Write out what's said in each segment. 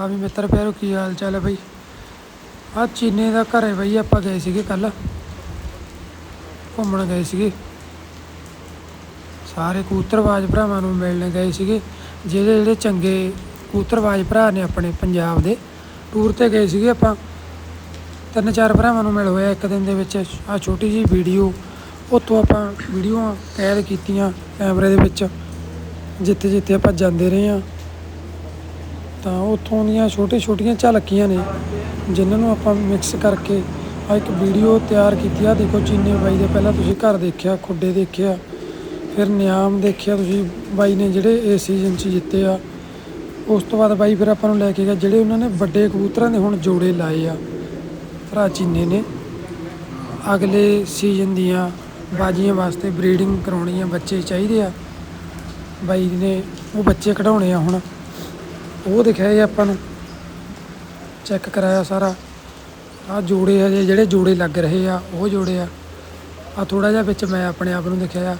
ਆ ਵੀ ਮਿੱਤਰ ਪਿਆਰੋ, ਕੀ ਹਾਲ ਚਾਲ ਹੈ ਬਈ? ਆ ਚੀਨੇ ਦਾ ਘਰ ਹੈ ਬਈ ਆਪਾਂ ਗਏ ਸੀਗੇ ਕੱਲ ਘੁੰਮਣ ਗਏ ਸੀਗੇ। ਸਾਰੇ ਕੂਤਰਵਾਜ਼ ਭਰਾਵਾਂ ਨੂੰ ਮਿਲਣ ਗਏ ਸੀਗੇ। ਜਿਹੜੇ ਜਿਹੜੇ ਚੰਗੇ ਕੂਤਰਵਾਜ਼ ਭਰਾ ਨੇ ਆਪਣੇ ਪੰਜਾਬ ਦੇ, ਟੂਰ ਤੇ ਗਏ ਸੀਗੇ ਆਪਾਂ। ਤਿੰਨ ਚਾਰ ਭਰਾਵਾਂ ਨੂੰ ਮਿਲ ਹੋਇਆ ਇੱਕ ਦਿਨ ਦੇ ਵਿੱਚ। ਆ ਛੋਟੀ ਜੀ ਵੀਡੀਓ, ਉੱਥੋਂ ਆਪਾਂ ਵੀਡੀਓਆਂ ਕੈਦ ਕੀਤੀਆਂ ਕੈਮਰੇ ਦੇ ਵਿੱਚ। ਜਿੱਥੇ ਜਿੱਥੇ ਆਪਾਂ ਜਾਂਦੇ ਰਹੇ ਹਾਂ। ਤਾਂ ਉੱਥੋਂ ਦੀਆਂ ਛੋਟੇ ਛੋਟੀਆਂ ਝਲਕੀਆਂ ਨੇ, ਜਿਨ੍ਹਾਂ ਨੂੰ ਆਪਾਂ ਮਿਕਸ ਕਰਕੇ ਆ ਇੱਕ ਵੀਡੀਓ ਤਿਆਰ ਕੀਤੀ ਆ। ਦੇਖੋ ਚੀਨੇ ਬਾਈ ਦੇ ਪਹਿਲਾਂ ਤੁਸੀਂ ਘਰ ਦੇਖਿਆ, ਖੁੱਡੇ ਦੇਖਿਆ, ਫਿਰ ਨਿਆਮ ਦੇਖਿਆ ਤੁਸੀਂ ਬਾਈ ਨੇ ਜਿਹੜੇ ਇਸ ਸੀਜ਼ਨ 'ਚ ਜਿੱਤੇ ਆ। ਉਸ ਤੋਂ ਬਾਅਦ ਬਾਈ ਫਿਰ ਆਪਾਂ ਨੂੰ ਲੈ ਕੇ ਗਿਆ, ਜਿਹੜੇ ਉਹਨਾਂ ਨੇ ਵੱਡੇ ਕਬੂਤਰਾਂ ਦੇ ਹੁਣ ਜੋੜੇ ਲਾਏ ਆ, ਭਰਾ ਚੀਨੇ ਨੇ। ਅਗਲੇ ਸੀਜ਼ਨ ਦੀਆਂ ਬਾਜੀਆਂ ਵਾਸਤੇ ਬਰੀਡਿੰਗ ਕਰਾਉਣੀ ਆ ਬੱਚੇ ਚਾਹੀਦੇ ਆ। ਬਾਈ ਨੇ ਉਹ ਬੱਚੇ ਕਢਾਉਣੇ ਆ ਹੁਣ। ਉਹ ਦਿਖਾਏ ਆਪਾਂ ਨੂੰ। ਚੈੱਕ ਕਰਾਇਆ ਸਾਰਾ। ਆ ਜੋੜੇ ਹਜੇ ਜਿਹੜੇ ਜੋੜੇ ਲੱਗ ਰਹੇ ਆ ਉਹ ਜੋੜੇ ਆ। ਆ ਥੋੜਾ ਜਿਹਾ ਵਿੱਚ ਮੈਂ ਆਪਣੇ ਆਪ ਨੂੰ ਦਿਖਾਇਆ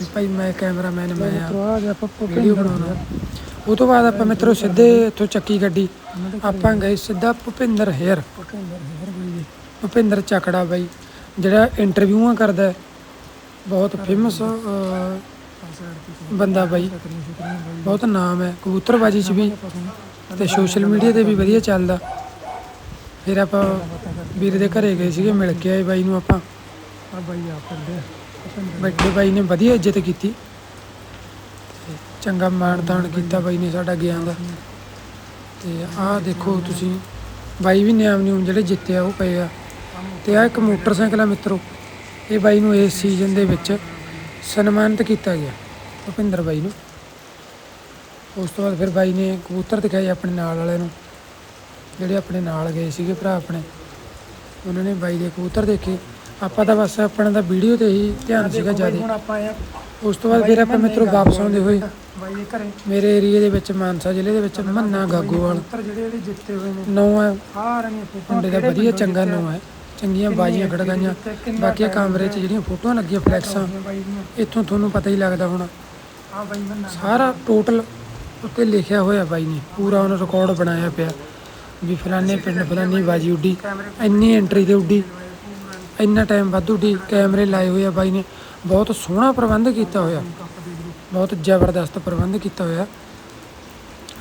ਵੀ ਭਾਈ ਮੈਂ ਕੈਮਰਾਮੈਨ ਮੈਂ ਆ। ਵੀਡੀਓ ਬਣਾਉਣਾ। ਉਹ ਤੋਂ ਬਾਅਦ ਆਪਾਂ ਮਿੱਤਰੋ ਸਿੱਧੇ ਇੱਥੋਂ ਚੱਕੀ ਗੱਡੀ। ਆਪਾਂ ਗਏ ਸਿੱਧਾ ਭੁਪਿੰਦਰ ਹੇਅਰ। ਭੁਪਿੰਦਰ ਚੱਕੜਾ ਬਾਈ। ਜਿਹੜਾ ਇੰਟਰਵਿਊਆਂ ਕਰਦਾ। ਬਹੁਤ ਫੇਮਸ ਬੰਦਾ ਬਾਈ। ਬਹੁਤ ਨਾਮ ਹੈ। ਕਬੂਤਰਬਾਜੀ 'ਚ ਵੀ ਤੇ ਸੋਸ਼ਲ ਮੀਡੀਆ ਤੇ ਵੀ ਵਧੀਆ ਚੱਲਦਾ। ਫਿਰ ਆਪਾਂ ਵੀਰ ਦੇ ਘਰੇ ਗਏ ਸੀਗੇ, ਮਿਲ ਕੇ ਆਏ ਬਾਈ ਨੂੰ ਆਪਾਂ। ਆ ਬਾਈ ਆ ਕਰਦੇ ਬੈਠੇ ਬਾਈ ਨੇ ਵਧੀਆ ਇੱਜ਼ਤ ਕੀਤੀ। ਤੇ ਚੰਗਾ ਮਾਣ ਤਾਣ ਕੀਤਾ ਬਾਈ ਨੇ ਸਾਡਾ ਗਿਆਨ ਦਾ। ਤੇ ਆਹ ਦੇਖੋ ਤੁਸੀਂ, ਬਾਈ ਵੀ ਨਿਆਮ ਨਿਊਮ ਜਿਹੜੇ ਜਿੱਤੇ ਆ ਉਹ ਪਏ ਆ। ਤੇ ਆ ਇੱਕ ਮੋਟਰਸਾਈਕਲ ਆ ਮਿੱਤਰੋ, ਇਹ ਬਾਈ ਨੂੰ ਇਸ ਸੀਜ਼ਨ ਦੇ ਵਿੱਚ ਸਨਮਾਨਿਤ ਕੀਤਾ ਗਿਆ ਭੁਪਿੰਦਰ ਬਾਈ ਨੂੰ। ਉਸ ਤੋਂ ਬਾਅਦ ਫਿਰ ਬਾਈ ਨੇ ਕਬੂਤਰ ਦਿਖਾਏ ਆਪਣੇ ਨਾਲ ਵਾਲਿਆਂ ਨੂੰ। ਜਿਹੜੇ ਆਪਣੇ ਨਾਲ ਗਏ ਸੀਗੇ ਭਰਾ ਆਪਣੇ ਉਹਨਾਂ ਨੇ ਬਾਈ ਦੇ ਕਬੂਤਰ ਦੇਖੇ। ਆਪਾਂ ਤਾਂ ਬਸ ਆਪਣਾ ਤਾਂ ਵੀਡੀਓ ਤੇ ਹੀ ਧਿਆਨ ਸੀਗਾ ਜ਼ਿਆਦਾ। ਹੁਣ ਆਪਾਂ ਆਏ ਆ ਉਸ ਤੋਂ ਬਾਅਦ ਫਿਰ ਆਪਾਂ ਮਿੱਤਰੋ ਵਾਪਸ ਆਉਂਦੇ ਹੋਏ। ਬਾਈ ਦੇ ਘਰੇ। ਮੇਰੇ ਏਰੀਆ ਦੇ ਵਿੱਚ ਮਾਨਸਾ ਜ਼ਿਲ੍ਹੇ ਦੇ ਵਿੱਚ ਮੰਨਾ ਗਾਗੋਵਾਲ। ਜਿਹੜੇ ਜਿਹੜੇ ਜਿੱਤੇ ਹੋਏ ਨੇ। ਨੌ ਹੈ ਆ ਰਹੀਆਂ ਫੋਟੋਆਂ ਮੁੰਡੇ ਦਾ ਵਧੀਆ ਚੰਗਾ ਨੌ ਹੈ ਚੰਗੀਆਂ ਬਾਜੀਆਂ ਖੜਗਾਈਆਂ ਬਾਕੀ ਕਮਰੇ 'ਚ ਜਿਹੜੀਆਂ ਫੋਟੋਆਂ ਲੱਗੀਆਂ ਫਲੈਕਸਾਂ, ਇੱਥੋਂ ਤੁਹਾਨੂੰ ਪਤਾ ਹੀ ਲੱਗਦਾ ਹੋਣਾ। ਸਾਰਾ ਟੋਟਲ ਉੱਤੇ ਲਿਖਿਆ ਹੋਇਆ ਬਾਈ ਨੇ, ਪੂਰਾ ਉਹਨੇ ਰਿਕਾਰਡ ਬਣਾਇਆ ਪਿਆ। ਵੀ ਫਲਾਣੇ ਪਿੰਡ ਫਲਾਣੀ ਬਾਜੀ ਉੱਡੀ, ਇੰਨੀ ਐਂਟਰੀ ਤੇ ਉੱਡੀ, ਇੰਨਾ ਟਾਈਮ ਵੱਧ ਉੱਡੀ, ਕੈਮਰੇ ਲਾਏ ਹੋਏ ਆ ਬਾਈ ਨੇ। ਬਹੁਤ ਸੋਹਣਾ ਪ੍ਰਬੰਧ ਕੀਤਾ ਹੋਇਆ, ਬਹੁਤ ਜ਼ਬਰਦਸਤ ਪ੍ਰਬੰਧ ਕੀਤਾ ਹੋਇਆ।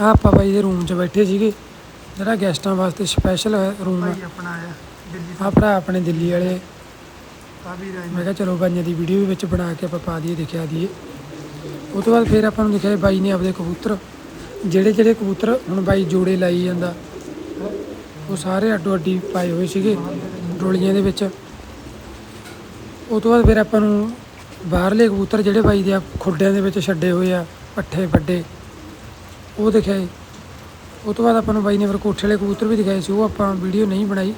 ਆ ਆਪਾਂ ਬਾਈ ਦੇ ਰੂਮ 'ਚ ਬੈਠੇ ਸੀਗੇ। ਜਿਹੜਾ ਗੈਸਟਾਂ ਵਾਸਤੇ ਸਪੈਸ਼ਲ ਰੂਮ ਹੈ ਬਾਈ ਆਪਣਾ ਆਇਆ ਦਿੱਲੀ ਆ ਭਰਾ ਆਪਣੇ ਦਿੱਲੀ ਵਾਲੇ। ਆ ਵੀ ਰਾਜ ਮੈਂ ਕਿਹਾ ਚਲੋ ਬਾਈਆਂ ਦੀ ਵੀਡੀਓ ਵੀ ਵਿੱਚ ਬਣਾ ਕੇ ਆਪਾਂ ਪਾ ਦਈਏ ਦਿਖਾ ਦਈਏ। ਉਹ ਤੋਂ ਬਾਅਦ ਫਿਰ ਆਪਾਂ ਨੂੰ ਦਿਖਾਏ ਬਾਈ ਨੇ ਆਪਦੇ ਕਬੂਤਰ ਜਿਹੜੇ ਜਿਹੜੇ ਕਬੂਤਰ ਹੁਣ ਬਾਈ ਜੋੜੇ ਲਾਈ ਜਾਂਦਾ ਉਹ ਸਾਰੇ ਅੱਡੋ ਅੱਡੀ ਪਾਏ ਹੋਏ ਸੀਗੇ ਡੋਲੀਆਂ ਦੇ ਵਿੱਚ। ਉਹ ਤੋਂ ਬਾਅਦ ਫਿਰ ਆਪਾਂ ਨੂੰ ਬਾਹਰਲੇ ਕਬੂਤਰ ਜਿਹੜੇ ਬਾਈ ਦੇ ਆ ਖੁੱਡਿਆਂ ਦੇ ਵਿੱਚ ਛੱਡੇ ਹੋਏ ਆ ਪੱਠੇ ਵੱਡੇ ਉਹ ਦਿਖਾਏ ਉਹ ਤੋਂ ਬਾਅਦ ਆਪਾਂ ਨੂੰ ਬਾਈ ਨੇ ਫਿਰ ਕੋਠੇ ਵਾਲੇ ਕਬੂਤਰ ਵੀ ਦਿਖਾਏ ਸੀ, ਉਹ ਆਪਾਂ ਵੀਡੀਓ ਨਹੀਂ ਬਣਾਈ।